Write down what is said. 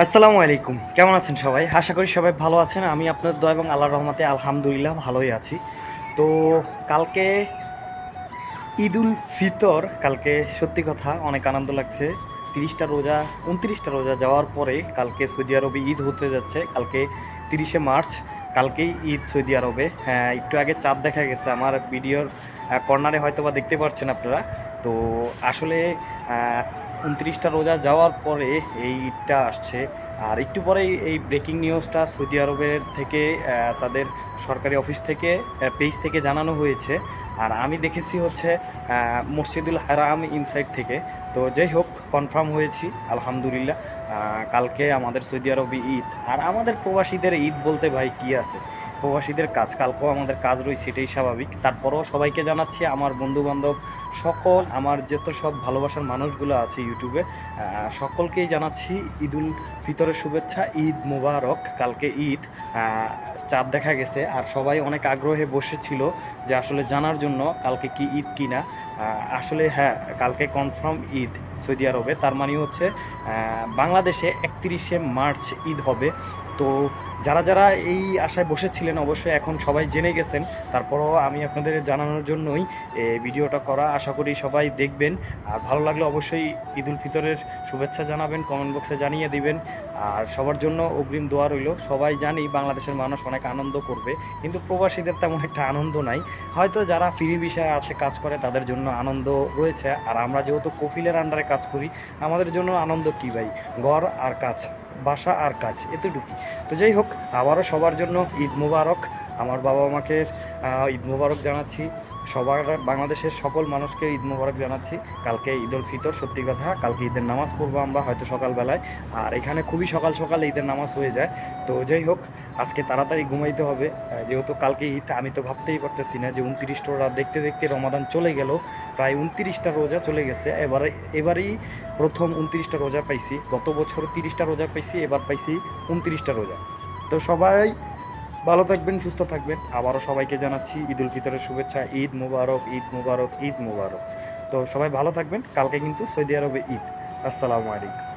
আসসালামু আলাইকুম। কেমন আছেন সবাই? আশা করি সবাই ভালো আছেন। আমি আপনার দোয়া এবং আল্লাহর রহমতে আলহামদুলিল্লাহ ভালোই আছি। তো কালকে ঈদুল ফিতর, কালকে সত্যি কথা অনেক আনন্দ লাগছে। তিরিশটা রোজা, উনত্রিশটা রোজা যাওয়ার পরে কালকে সৌদি আরবে ঈদ হতে যাচ্ছে। কালকে তিরিশে মার্চ, কালকেই ঈদ সৌদি আরবে। হ্যাঁ একটু আগে চাঁদ দেখা গেছে। আমার ভিডিওর কর্নারে হয়তো বা দেখতে পাচ্ছেন আপনারা। তো আসলে উনত্রিশটা রোজা যাওয়ার পরে এই ঈদটা আসছে। আর একটু পরেই এই ব্রেকিং নিউজটা সৌদি আরবের থেকে তাদের সরকারি অফিস থেকে পেজ থেকে জানানো হয়েছে। আর আমি দেখেছি হচ্ছে মসজিদুল হারাম ইনসাইড থেকে। তো যাই হোক কনফার্ম হয়েছি, আলহামদুলিল্লাহ। কালকে আমাদের সৌদি আরবে ঈদ। আর আমাদের প্রবাসীদের ঈদ বলতে ভাই কি আছে? প্রবাসীদের কাজ কালকেও আমাদের কাজ রয়েছে এটাই স্বাভাবিক। তারপরেও সবাইকে জানাচ্ছি আমার বন্ধু বান্ধব সকল আমার যত সব ভালোবাসার মানুষগুলো আছে ইউটিউবে সকলকেই জানাচ্ছি ঈদুল ফিতরের শুভেচ্ছা ঈদ মুবারক কালকে ঈদ চাঁদ দেখা গেছে। আর সবাই অনেক আগ্রহে বসেছিল যে আসলে জানার জন্য কালকে কি ঈদ কিনা। আহ, আসলে হ্যাঁ কালকে কনফার্ম ঈদ সৌদি আরবে। তার মানে হচ্ছে বাংলাদেশে একত্রিশে মার্চ ঈদ হবে। তো যারা যারা এই আশায় বসেছিলেন অবশ্যই এখন সবাই জেনে গেছেন। তারপরও আমি আপনাদের জানানোর জন্যই ভিডিওটা করা আশা করি সবাই দেখবেন। আর ভালো লাগলে অবশ্যই ঈদ উল ফিতরের শুভেচ্ছা জানাবেন কমেন্ট বক্সে জানিয়ে দিবেন। আর সবার জন্য অগ্রিম দোয়া রইল, সবাই জানি বাংলাদেশের মানুষ অনেক আনন্দ করবে, কিন্তু প্রবাসীদের তেমন একটা আনন্দ নাই। হয়তো যারা ফ্রি বিষয়ে আছে, কাজ করে, তাদের জন্য আনন্দ রয়েছে। আর আমরা যেহেতু কফিলের আন্ডারে কাজ করি, আমাদের জন্য আনন্দ কী ভাই? ঘর আর কাজ। বাসা আর কাজ, এতটুকুই। তো যাই হোক, আবারও সবার জন্য ঈদ মুবারক। আমার বাবা মাকে ঈদ মুবারক জানাচ্ছি। সবার, বাংলাদেশের সকল মানুষকে ঈদ মুবারক জানাচ্ছি। কালকে ঈদ উল ফিতর, সত্যি কথা, কালকে ঈদের নামাজ পড়ব আমরা, হয়তো সকালবেলায়। আর এখানে খুবই সকাল সকাল ঈদের নামাজ হয়ে যায়। তো যাই হোক, আজকে তাড়াতাড়ি ঘুমাইতে হবে। যেহেতু কালকে ঈদ, আমি তো ভাবতেই পারতেছি না যে উনত্রিশটা দেখতে দেখতে রমাদান চলে গেল। প্রায় উনত্রিশটা রোজা চলে গেছে। এবারে, এবারেই প্রথম উনত্রিশটা রোজা পাইছি। গত বছর তিরিশটা রোজা পাইছি, এবার পাইছি উনত্রিশটা রোজা। তো সবাই ভালো থাকবেন, সুস্থ থাকবেন। আবারও সবাইকে জানাচ্ছি ঈদ উল ফিতরের শুভেচ্ছা। ঈদ মুবারক ঈদ মুবারক ঈদ মুবারক। তো সবাই ভালো থাকবেন। কালকে কিন্তু সৌদি আরবে ঈদ। আসসালামু আলাইকুম।